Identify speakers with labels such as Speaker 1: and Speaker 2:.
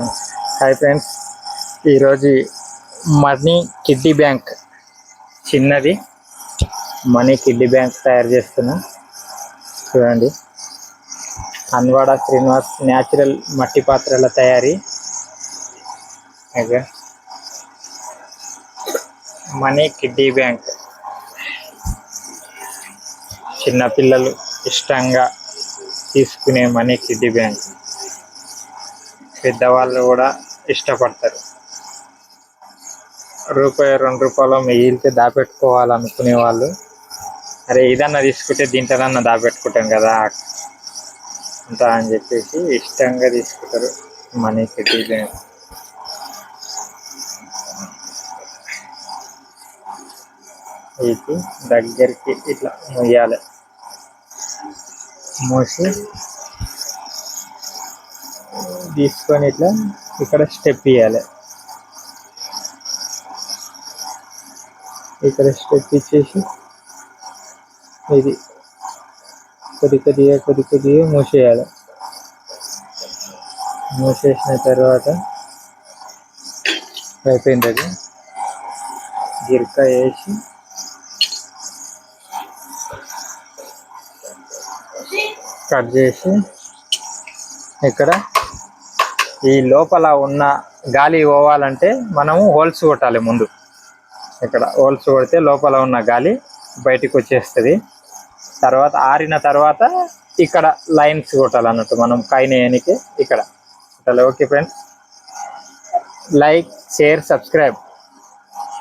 Speaker 1: Hi friends ఈరోజు money kiddy bank చిన్నది. Money kiddy bank తయారు చేస్తున్నాం. చూడండి. అన్వాడ శ్రీనివాస్ న్యాచురల్ మట్టి పాత్రల తయారీ. ఓకే. Money kiddy bank. చిన్నపిల్లలు ఇష్టంగా తీసుకునే మనీ కిడ్డీ బ్యాంక్. పెద్దవాళ్ళు కూడా ఇష్టపడతారు. రూపాయి రెండు రూపాయలు మిగిలితే దాపెట్టుకోవాలనుకునే వాళ్ళు. అరే ఇదన్నా తీసుకుంటే దీంట్లోనన్నా దాపెట్టుకుంటాం కదా. అంతా అని చెప్పేసి ఇష్టంగా తీసుకుంటారు మనీ కిడ్డీ ఇది దగ్గరికి ఇట్లా మొయ్యాలి. మూసి తీసుకొని ఇట్లా ఇక్కడ స్టెప్ ఇవ్వాలి ఇక్కడ స్టెప్ ఇచ్చేసి ఇది కొద్ది కొద్దిగా కొద్ది కొద్దిగా మూసేయాలి. మూసేసిన తర్వాత అయిపోయింది అది. గిరక వేసి కట్ చేసి ఇక్కడ ఈ లోపల ఉన్న గాలి పోవాలంటే మనము హోల్స్ కొట్టాలి ముందు. ఇక్కడ హోల్స్ కొడితే లోపల ఉన్న గాలి బయటికి వచ్చేస్తుంది. తర్వాత ఆరిన తర్వాత ఇక్కడ లైన్స్ కొట్టాలన్నట్టు మనం కైనేయనికి ఇక్కడ. Okay friends. Like share subscribe.